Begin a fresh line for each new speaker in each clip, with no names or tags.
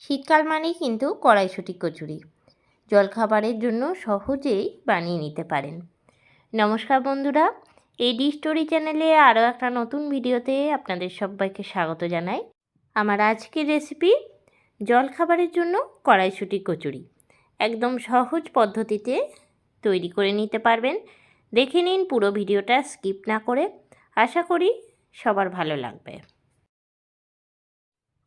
শীতকাল মানেই কিন্তু কড়াইশুঁটি কচুরি। জলখাবারের জন্য সহজেই বানিয়ে নিতে পারেন। নমস্কার বন্ধুরা এই ডি স্টোরি চ্যানেলে আরও একটা নতুন ভিডিওতে আপনাদের সবাইকে স্বাগত জানাই। আমার আজকের রেসিপি, জলখাবারের জন্য কড়াইশুঁটি কচুরি। একদম সহজ পদ্ধতিতে তৈরি করে নিতে পারবেন। দেখে নিন পুরো ভিডিওটা স্কিপ না করে। আশা করি সবার ভালো লাগবে।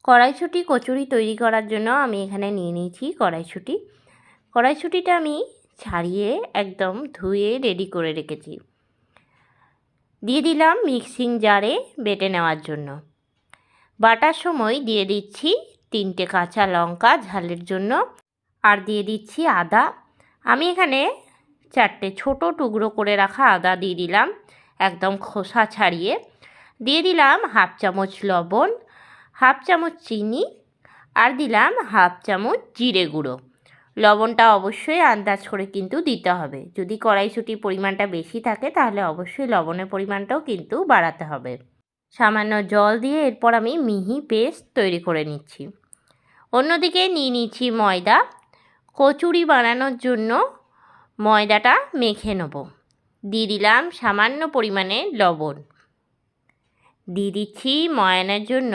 কড়াইশুঁটি, কচুরি তৈরি করার জন্য আমি এখানে নিয়ে নিয়েছি কড়াইশুঁটি। কড়াইশুঁটিটা আমি ছাড়িয়ে একদম ধুয়ে রেডি করে রেখেছি। দিয়ে দিলাম মিক্সিং জারে বেটে নেওয়ার জন্য। বাটার সময় দিয়ে দিচ্ছি তিনটে কাঁচা লঙ্কা ঝালের জন্য আর দিয়ে দিচ্ছি আদা। আমি এখানে চারটে ছোট টুকরো করে রাখা আদা দিয়ে দিলাম একদম খোসা ছাড়িয়ে। দিয়ে দিলাম হাফ চামচ লবণ হাফ চামচ চিনি আর দিলাম হাফ চামচ জিরে গুঁড়ো। লবণটা অবশ্যই আন্দাজ করে কিন্তু দিতে হবে। যদি কড়াইশুটির পরিমাণটা বেশি থাকে তাহলে অবশ্যই লবণের পরিমাণটাও কিন্তু বাড়াতে হবে। সামান্য জল দিয়ে এরপর আমি মিহি পেস্ট তৈরি করে নিচ্ছি। অন্যদিকে নিয়ে নিচ্ছি ময়দা। কচুরি বানানোর জন্য ময়দাটা মেখে নেব। দিয়ে দিলাম সামান্য পরিমাণে লবণ। দিয়ে দিচ্ছি ময়ানের জন্য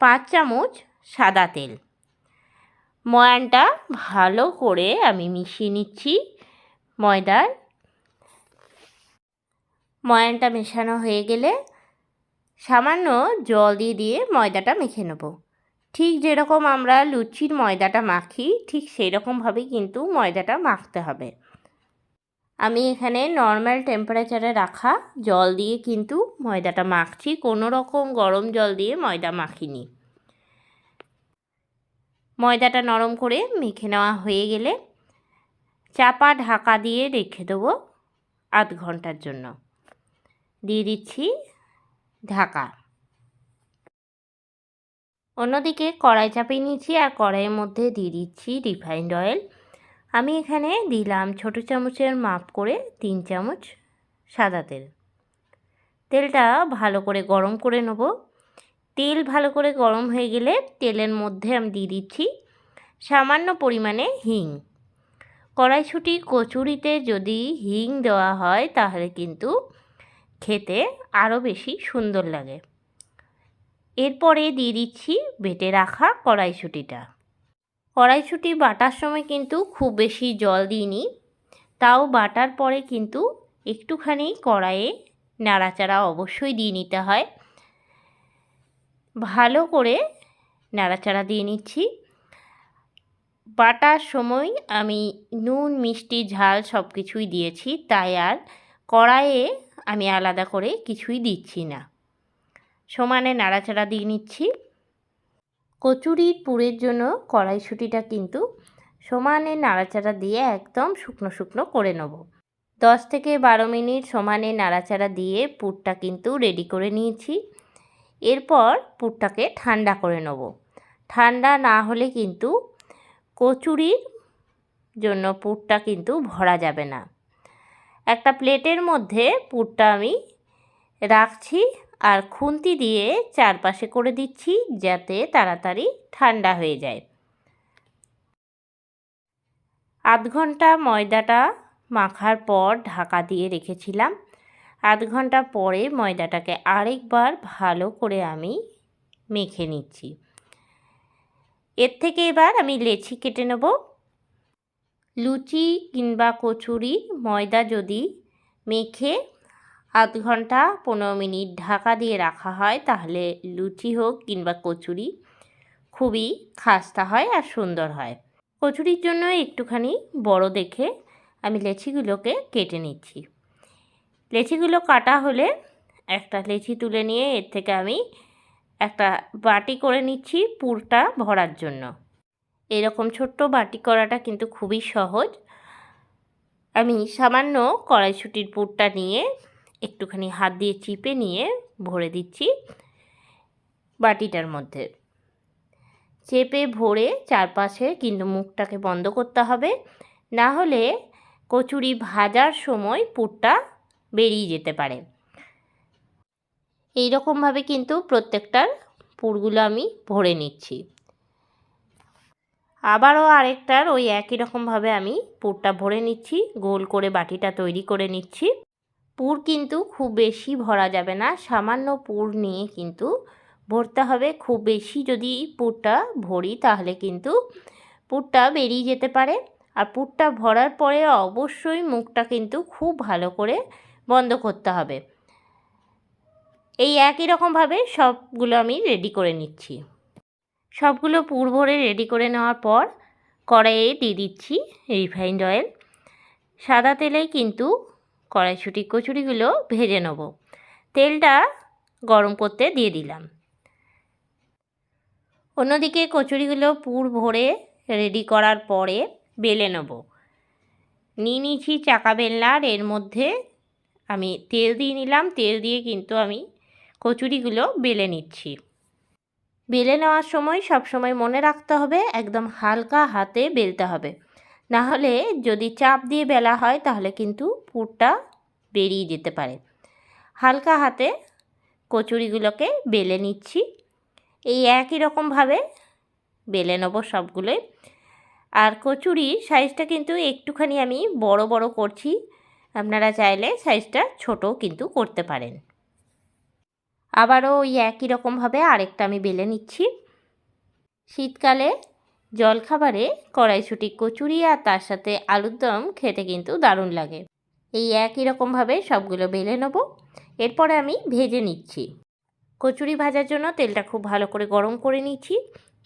পাঁচ চামচ সাদা তেল। ময়ানটা ভালো করে আমি মিশিয়ে নিচ্ছি ময়দার। ময়ানটা মেশানো হয়ে গেলে সামান্য জল দিয়ে দিয়ে ময়দাটা মেখে নেব। ঠিক যেরকম আমরা লুচির ময়দাটা মাখি, ঠিক সেই রকমভাবেই কিন্তু ময়দাটা মাখতে হবে। আমি এখানে নর্মাল টেম্পারেচারে রাখা জল দিয়ে কিন্তু ময়দাটা মাখছি। কোনো রকম গরম জল দিয়ে ময়দা মাখিনি। ময়দাটা নরম করে মেখে নেওয়া হয়ে গেলে চাপা ঢাকা দিয়ে রেখে দেবো আধ ঘণ্টার জন্য। দিয়ে দিচ্ছি ঢাকা। অন্যদিকে কড়াই চাপিয়ে নিচ্ছি আর কড়াইয়ের মধ্যে দিয়ে দিচ্ছি রিফাইন্ড অয়েল আমি এখানে দিলাম ছোটো চামচের মাপ করে তিন চামচ সাদা তেল। তেলটা ভালো করে গরম করে নেব। তেল ভালো করে গরম হয়ে গেলে তেলের মধ্যে আমি দিয়ে দিচ্ছি সামান্য পরিমাণে হিং। কড়াইশুঁটি, কচুরিতে যদি হিং দেওয়া হয় তাহলে কিন্তু খেতে আরও বেশি সুন্দর লাগে। এরপরে দিয়ে দিচ্ছি বেটে রাখা কড়াইশুঁটিটা। কড়াইশুঁটি বাটার সময় কিন্তু খুব বেশি জল দিইনি। তাও বাটার পরে কিন্তু একটুখানি কড়াইয়ে নাড়াচাড়া অবশ্যই দিয়ে নিতে হয়। ভালো করে নাড়াচাড়া দিয়ে নিচ্ছি। বাটার সময় আমি নুন, মিষ্টি, ঝাল সব কিছুই দিয়েছি। তাই আর কড়াইয়ে আমি আলাদা করে কিছুই দিচ্ছি না। সমানে নাড়াচাড়া দিয়ে নিচ্ছি। কচুরির পুরের জন্য কড়াইশুঁটিটা কিন্তু সমানে নাড়াচাড়া দিয়ে একদম শুকনো শুকনো করে নেব। দশ থেকে বারো মিনিট সমানে নাড়াচাড়া দিয়ে পুরটা কিন্তু রেডি করে নিয়েছি। এরপর পুরটাকে ঠান্ডা করে নেব। ঠান্ডা না হলে কিন্তু কচুরির জন্য পুরটা কিন্তু ভরা যাবে না। একটা প্লেটের মধ্যে পুরটা আমি রাখছি। আর খুন্তি দিয়ে চারপাশে করে দিচ্ছি যাতে তাড়াতাড়ি ঠান্ডা হয়ে যায়। আধ ঘণ্টা ময়দাটা মাখার পর ঢাকা দিয়ে রেখেছিলাম। আধ ঘণ্টা পরে ময়দাটাকে আরেকবার ভালো করে আমি মেখে নিচ্ছি। এর থেকে এবার আমি লেচি কেটে নেব। লুচি কিংবা কচুরি ময়দা যদি মেখে আধ ঘণ্টা পনেরো মিনিট ঢাকা দিয়ে রাখা হয়, তাহলে লুচি হোক কিংবা কচুরি খুবই খাস্তা হয় আর সুন্দর হয়। কচুরির জন্য একটুখানি বড় দেখে আমি লেচিগুলোকে কেটে নিচ্ছি। লেচিগুলো কাটা হলে একটা লেচি তুলে নিয়ে এর থেকে আমি একটা বাটি করে নিচ্ছি পুরটা ভরার জন্য। এরকম ছোট্ট বাটি করাটা কিন্তু খুবই সহজ। আমি সামান্য কড়াইশুটির পুরটা নিয়ে একটুখানি হাত দিয়ে চিপে নিয়ে ভরে দিচ্ছি বাটিটার মধ্যে। চেপে ভরে চারপাশে কিন্তু মুখটাকে বন্ধ করতে হবে। না হলে কচুরি ভাজার সময় পুরটা বেরিয়ে যেতে পারে। এই রকমভাবে কিন্তু প্রত্যেকটার পুরগুলো আমি ভরে নিচ্ছি। আবারও আরেকটার ওই একই রকমভাবে আমি পুরটা ভরে নিচ্ছি, গোল করে বাটিটা তৈরি করে নিচ্ছি। পুর কিন্তু খুব বেশি ভরা যাবে না। সামান্য পুর নিয়ে কিন্তু ভরতে হবে। খুব বেশি যদি পুরটা ভরি তাহলে কিন্তু পুরটা বেরিয়ে যেতে পারে। আর পুরটা ভরার পরে অবশ্যই মুখটা কিন্তু খুব ভালো করে বন্ধ করতে হবে। এই একই রকমভাবে সবগুলো আমি রেডি করে নিচ্ছি। সবগুলো পুর ভরে রেডি করে নেওয়ার পর কড়াইয়ে দিয়ে দিচ্ছি রিফাইন্ড অয়েল। সাদা তেলেই কিন্তু কড়াইশুটি, কচুরিগুলো ভেজে নেব। তেলটা গরম করতে দিয়ে দিলাম। অন্যদিকে কচুরিগুলো পুর ভরে রেডি করার পরে বেলে নেব। নিয়ে নিয়েছি চাকা বেলনার এর মধ্যে আমি তেল দিয়ে নিলাম। তেল দিয়ে কিন্তু আমি কচুরিগুলো বেলে নিচ্ছি। বেলে নেওয়ার সময় সব সময় মনে রাখতে হবে, একদম হালকা হাতে বেলতে হবে। না হলে যদি চাপ দিয়ে বেলা হয়, তাহলে কিন্তু পুরটা বেরিয়ে যেতে পারে। হালকা হাতে কচুরিগুলোকে বেলে নিচ্ছি। এই একই রকমভাবে বেলে নেব সবগুলোই। আর কচুরির সাইজটা কিন্তু একটুখানি আমি বড় বড় করছি। আপনারা চাইলে সাইজটা ছোট কিন্তু করতে পারেন। আবারও ওই একই রকমভাবে আরেকটা আমি বেলে নিচ্ছি। শীতকালে জলখাবারে কড়াইশুটি, কচুরি আর তার সাথে আলুর দম খেতে কিন্তু দারুণ লাগে। এই একই রকমভাবে সবগুলো বেলে নেব। এরপরে আমি ভেজে নিচ্ছি। কচুরি ভাজার জন্য তেলটা খুব ভালো করে গরম করে নিচ্ছি।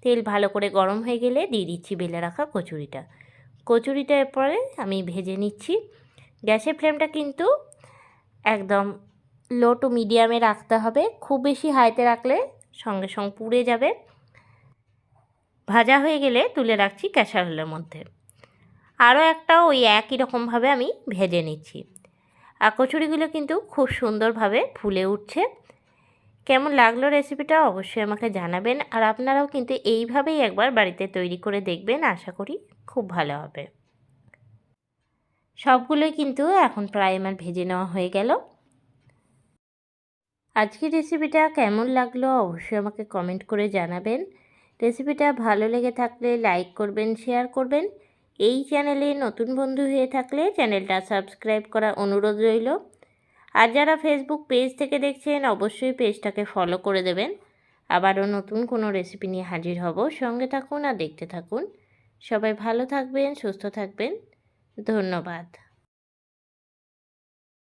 তেল ভালো করে গরম হয়ে গেলে দিয়ে দিচ্ছি বেলে রাখা কচুরিটা। কচুরিটা এরপরে আমি ভেজে নিচ্ছি। গ্যাসের ফ্লেমটা কিন্তু একদম লো টু মিডিয়ামে রাখতে হবে। খুব বেশি হাইতে রাখলে সঙ্গে সঙ্গে পুড়ে যাবে। ভাজা হয়ে গেলে তুলে রাখছি ক্যাসারোলের মধ্যে। আরও একটা ওই একই রকমভাবে আমি ভেজে নিচ্ছি। আর কচুরিগুলো কিন্তু খুব সুন্দরভাবে ফুলে উঠছে। কেমন লাগল রেসিপিটা অবশ্যই আমাকে জানাবেন। আর আপনারাও কিন্তু এইভাবেই একবার বাড়িতে তৈরি করে দেখবেন, আশা করি খুব ভালো হবে। সবগুলোই কিন্তু এখন প্রায় আমার ভেজে নেওয়া হয়ে গেল। আজকের রেসিপিটা কেমন লাগল অবশ্যই আমাকে কমেন্ট করে জানাবেন। রেসিপিটা ভালো লেগে থাকলে লাইক করবেন, শেয়ার করবেন। এই চ্যানেলে নতুন বন্ধু হয়ে থাকলে চ্যানেলটা সাবস্ক্রাইব করা অনুরোধ রইল। আর যারা ফেসবুক পেজ থেকে দেখছেন, অবশ্যই পেজটাকে ফলো করে দেবেন। আবারও নতুন কোনো রেসিপি নিয়ে হাজির হব। সঙ্গে থাকুন আর দেখতে থাকুন। সবাই ভালো থাকবেন, সুস্থ থাকবেন। ধন্যবাদ।